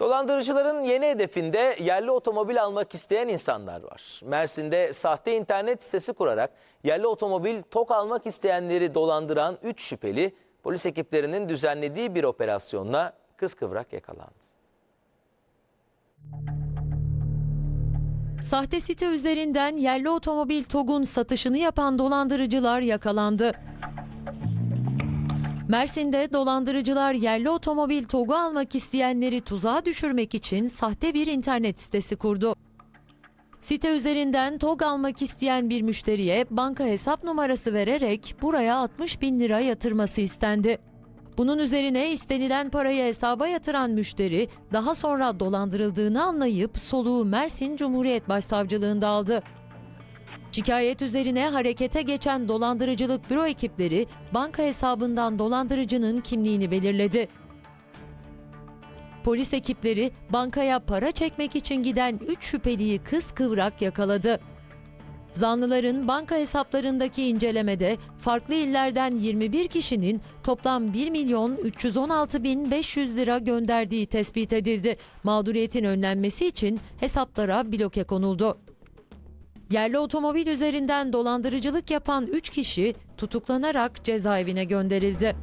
Dolandırıcıların yeni hedefinde yerli otomobil almak isteyen insanlar var. Mersin'de sahte internet sitesi kurarak yerli otomobil TOK almak isteyenleri dolandıran 3 şüpheli polis ekiplerinin düzenlediği bir operasyonla kıskıvrak yakalandı. Sahte site üzerinden yerli otomobil TOG'un satışını yapan dolandırıcılar yakalandı. Mersin'de dolandırıcılar yerli otomobil TOG'u almak isteyenleri tuzağa düşürmek için sahte bir internet sitesi kurdu. Site üzerinden TOG almak isteyen bir müşteriye banka hesap numarası vererek buraya 60 bin lira yatırması istendi. Bunun üzerine istenilen parayı hesaba yatıran müşteri daha sonra dolandırıldığını anlayıp soluğu Mersin Cumhuriyet Başsavcılığında aldı. Şikayet üzerine harekete geçen dolandırıcılık büro ekipleri banka hesabından dolandırıcının kimliğini belirledi. Polis ekipleri bankaya para çekmek için giden 3 şüpheliyi kıskıvrak yakaladı. Zanlıların banka hesaplarındaki incelemede farklı illerden 21 kişinin toplam 1 milyon 316 bin 500 lira gönderdiği tespit edildi. Mağduriyetin önlenmesi için hesaplara bloke konuldu. Yerli otomobil üzerinden dolandırıcılık yapan 3 kişi tutuklanarak cezaevine gönderildi.